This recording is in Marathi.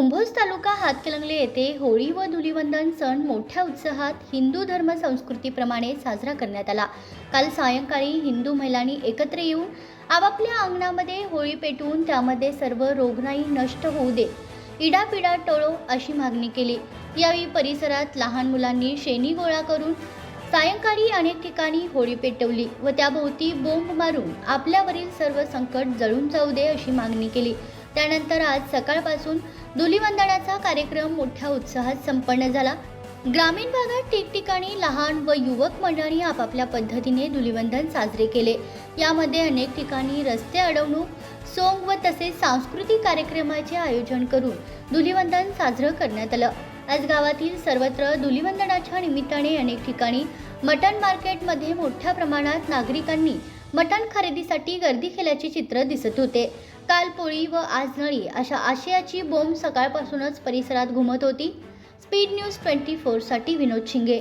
हातकलंगले येथे होळी व धुलिवंदन सण मोठ्या उत्साहात हिंदू धर्म संस्कृतीप्रमाणे साजरा करण्यात आला. काल सायंकाळी हिंदू महिलांनी एकत्र येऊन आपापल्या अंगणामध्ये होळी पेटवून त्यामध्ये सर्व रोगराई नष्ट होऊ दे इडापिडा टळो अशी मागणी केली. यावेळी परिसरात लहान मुलांनी शेणी गोळा करून सायंकाळी अनेक ठिकाणी होळी पेटवली व त्याभोवती बोंब मारून आपल्यावरील सर्व संकट जळून जाऊ दे अशी मागणी केली. त्यानंतर आज सकाळपासून धुलीवंदनाचा कार्यक्रम मोठ्या उत्साहात संपन्न झाला. ग्रामीण भागात ठिकठिकाणी लहान व युवक मंडळी आपापल्या पद्धतीने धुलीवंदन साजरे केले. यामध्ये अनेक ठिकाणी रस्ते अडवणूक सोंग व तसेच सांस्कृतिक कार्यक्रमाचे आयोजन करून धुलीवंदन साजरं करण्यात आलं. आज गावातील सर्वत्र धुलिवंदनाच्या निमित्ताने अनेक ठिकाणी मटण मार्केटमध्ये मोठ्या प्रमाणात नागरिकांनी मटण खरेदीसाठी गर्दी केल्याचे चित्र दिसत होते. काल पोळी व आज नळी अशा आशयाची बोंब सकाळपासूनच परिसरात घुमत होती. स्पीड न्यूज ट्वेंटी फोरसाठी विनोद शिंगे.